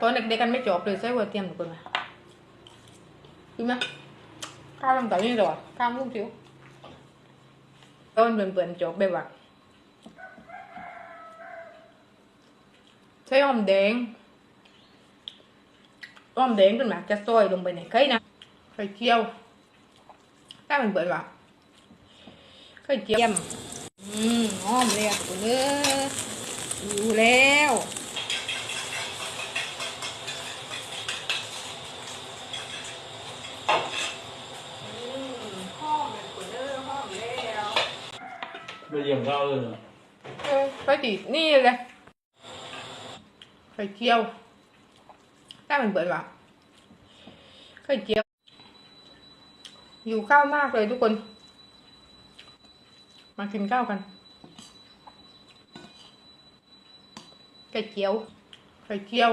ตอนเด็กๆกันไม่จบเลยใส่หัวเทียมทุกคนไหมกินไหมข้าวทำแบบนี้หรอข้าวมุ้งจิ๋วต้นเปื่อนๆจบแบบว่าใช้หอมแดงหอมแดงขึ้นมาจะซอยลงไปในไข่นะไข่เจียวถ้ามันเปื่อนว่าไข่เจียวอืมหอมเลยอะคุณเอ้ยอยู่แล้วหอมเลยคุณเอ้ยหอมแล้ว ไปเยี่ยมข้าเลยเหรอเออไปตินี่เลยไข่เจียวถ้ามันเปิดว่าไข่เจียว อยู่ข้าวมากเลยทุกคน มากินข้าวกัน ไข่เจียว ไข่เจียว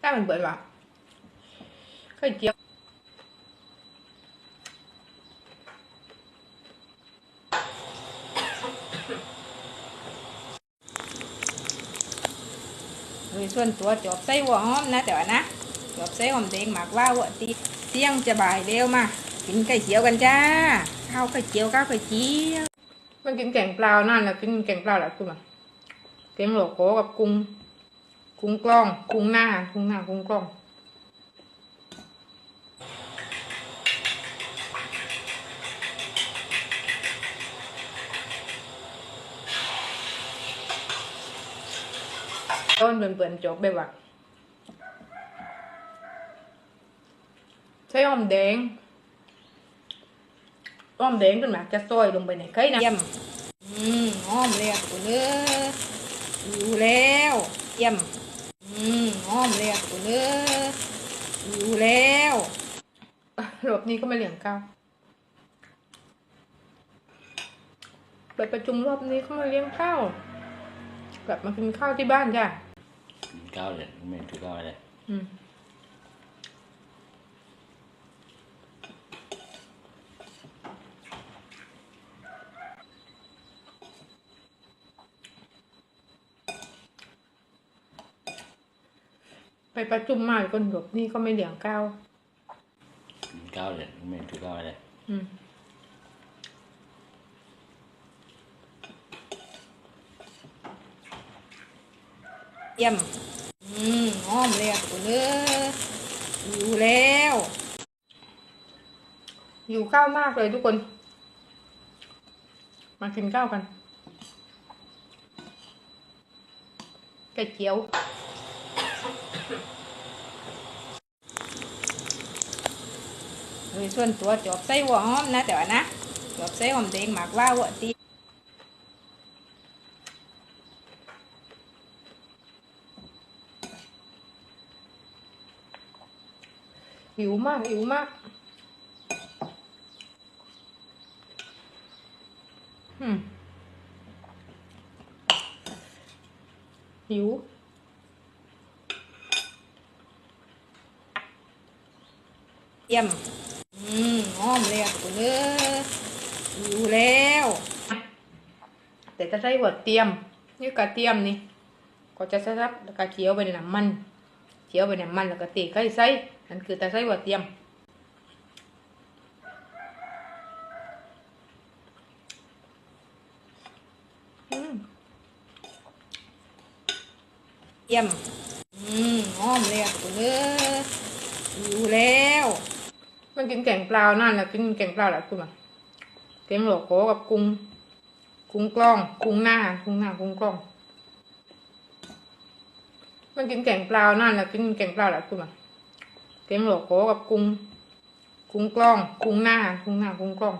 ถ้ามันเปิดว่าไข่เจียว ส่วนตัวจอบใส่หัวหอมนะแต่ว่านะจอบใส่หอมแดงหมักว่าวตีเที่ยงจะบ่ายเร็วมากินไก่เจียวกันจ้าข้าวไก่เจียวข้าวไก่เจียวมันกินแกงเปล่านั่นแหละกินแกงเปล่าแหละคุณอะแกงโหลโกกับกุ้งกุ้งกล้องกุ้งหน้ากุ้งหน้ากุ้งกล้อง ต้นเปื่อนๆจบแบบว่าใช้หอมแดงหอมแดงขึ้นมาจะซอยลงไปในไข่นะเยี่ยมอืมหอมเลยอะคุณเอ้อยู่แล้วเยี่ยมอืมหอมเลยอะคุณเอ้อยู่แล้วรอบนี้ก็ไม่เลี้ยงข้าวไปประชุมรอบนี้เขามาเลี้ยงข้าวกลับมากินข้าวที่บ้านจ้ะ ข้าวเลยไม่ถือข้าวเลยอืมไปประชุมมาอีกคนหลบนี่ก็ไม่เลี้ยงข้าวกินข้าวเลยไม่ถือข้าวเลยอืมเยี่ยมอื มหอมเลยอะคุณเอ้ยอยู่แล้ว อยู่ข้าวมากเลยทุกคน มากินข้าวกันไก่เจียวโดยส่วนตัวจอบใส่หัวหอมนะแต่ว่านะจอบใส่หอมแดงหมักว่าหัวตี หิวมากหิวมากหิวเยี่ยม อืมหอมเลยอะคุณเอ้ยอยู่แล้ว แต่จะใช้หัวเตียมนี่กระเทียมนี่ ก็จะใส่รับแล้วก็เคี่ยวไปในน้ำมันเคี่ยวไปในน้ำมันแล้วก็ตีไข่ใส่ นั่นคือตะไส่หัวเตียม เยี่ยม อืมหอมเลยอะเอ้ยอยู่แล้ว มันกินแกงเปล่านั่นแหละกินแกงเปล่าแหละคุณอะแกงหลอกโกกับกุ้งกุ้งกล้อง กุ้งหน้า กุ้งหน้า กุ้งกล้อง มันกินแกงเปล่านั่นแหละกินแกงเปล่าแหละคุณอะ แกงโหลโกกับกุ้งกุ้งกล้องกุ้งหน้ากุ้งหน้ากุ้งกล้อง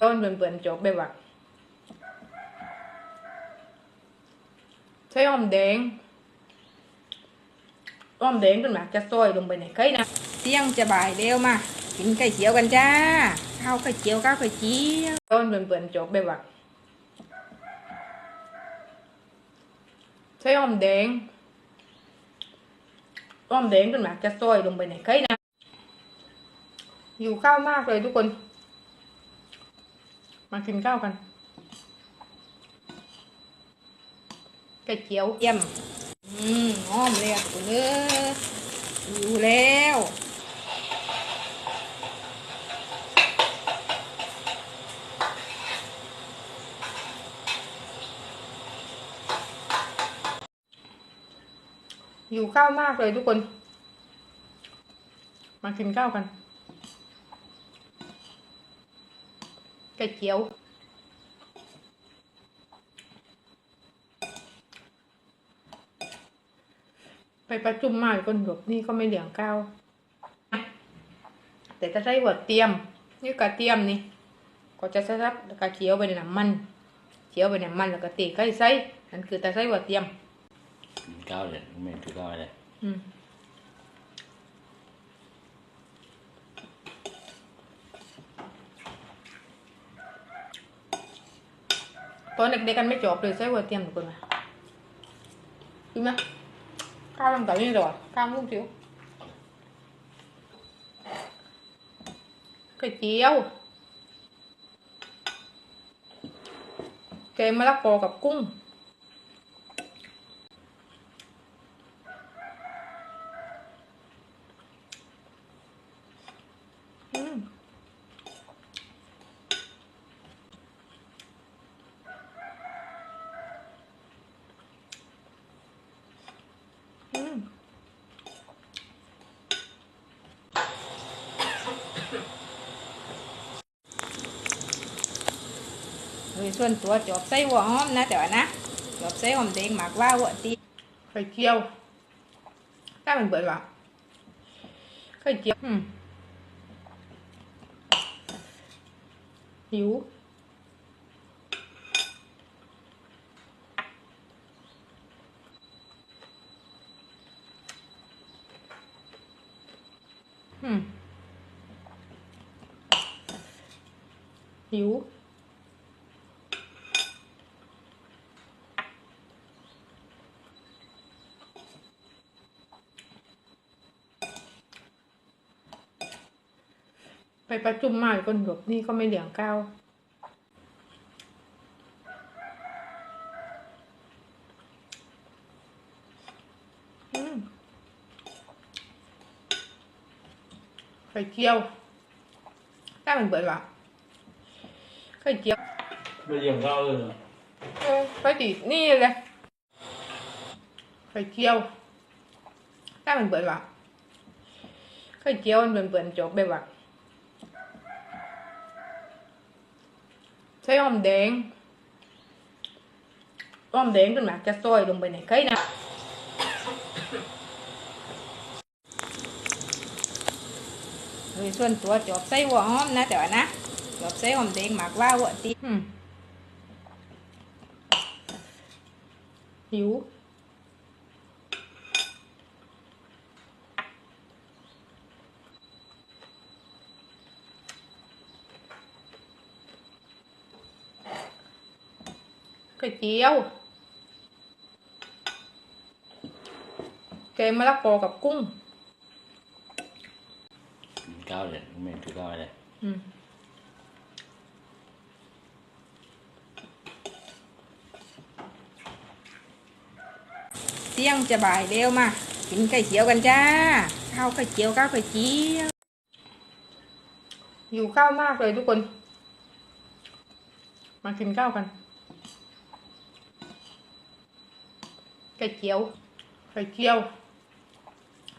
ต้นเปื่อนๆจบแบบว่าใช้หอมแดงหอมแดงขึ้นมาจะซอยลงไปในไข่นะเที่ยงจะบ่ายเร็วมากินไก่เจียวกันจ้าข้าวไข่เจียวข้าวไข่เจียวต้นเปื่อนๆจบแบบว่าใช้หอมแดง หอมแดงขึ้นมาจะซอยลงไปไหนใครนะอยู่ข้าวมากเลยทุกคน มากินข้าวกันไก่เจียวเยี่ยมออืมหอมเลยอะคุณเอ้ยอยู่แล้ว อยู่ข้าวมากเลยทุกคน มากินข้าวกันไก่เจียว ไปประชุมมาคนหลบนี่ก็ไม่เหลียงก้าว แต่จะใช้หัวเตรียม นี่กระเทียมนี่ ก็จะใส่รับแล้วก็เคี่ยวไปในน้ำมันเคี่ยวไปในน้ำมันแล้วก็ตีไก่ใส่นั่นคือตาใส่หัวเตรียม กินข้าวเลยไม่ถือข้าเลยตอนเด็กๆกันไม่จบเลยใช้หัวเตียมทุกคนไหมจริงไหมข้าวตั้งแต่นี้เลยวะข้าวลูกจิ๋วไข่เจียวแกงมะละกอกับกุ้ง อืมอืมโดย ส่วนตัวจอบใส่หัวหอมนะแต่ว่านะจอบใส่หอมแดงหมักว่าหัวตีไข่เจียวถ้ามันเปิดว่ะไข่เจียวอืมหิวอืมหิว ไปประชุมมาคนหลบนี่ก็ไม่เหลียงก้าวอืมไข่เจียวถ้ามันเปิดว่ะไข่เจียวไม่เยี่ยมข้าวเลยเหรอเออไปตินี่เลยไข่เจียวถ้ามันเปิดว่ะไข่เจียวมันเปิดเปิดจบแบบว่า ใช้อมแดงหอมแดงขึ้นมาจะซอยลงไปในไข่นะโดยส่วนตัวจอบใส่หัวหอมนะแต่ว่านะจอบใส่หอมแดงหมักว่าหัวตีหิว หิวไข่เจียว แกงมะละกอกับกุ้งกินข้าวเลยไม่ถือข้าวเลยอืมเที่ยงจะบ่ายเร็วมากินไก่เจียวกันจ้าข้าวไข่เจียวข้าวไข่เจียวอยู่ข้าวมากเลยทุกคน มากินข้าวกัน ไก่เจียว ไข่เจียว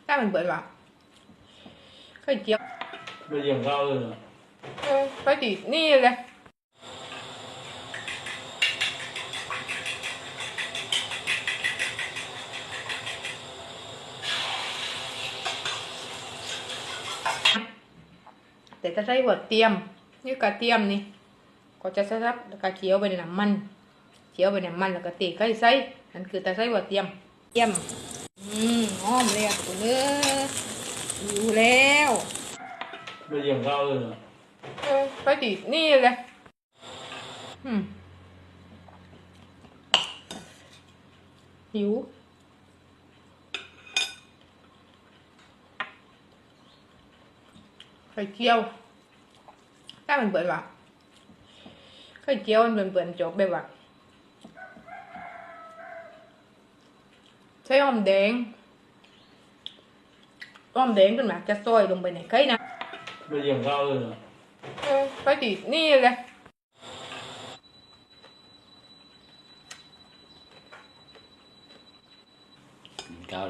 ถ้ามันเปิดว่ะไข่เจียวไม่เยี่ยมข้าวเลยเหรอเออไปตินี่เลยแต่จะใช้หัวเตรียม นี่กระเทียมนี่ ก็จะใส่รับแล้วก็เคี่ยวไปในน้ำมัน เคี่ยวไปในน้ำมันแล้วก็ตีไก่ใส่นั่นคือตาใส่หัวเตรียมเตรียมอืมหอมเลยอะคุณเอ้ยอยู่แล้วไม่เยี่ยมข้าวเลยเหรอเออไปตินี่เลยอืมหิวไข่เจียวถ้ามันเปิดว่ะไข่เจียวมันเปิดเปิดจบแบบว่าใช้ใส่หอมแดงหอมแดงขึ้นมาจะซอยลงไปในไข่นะ ไม่เยี่ยมข้าวเลยเหรอเออไปตินี่เลยกินข้าว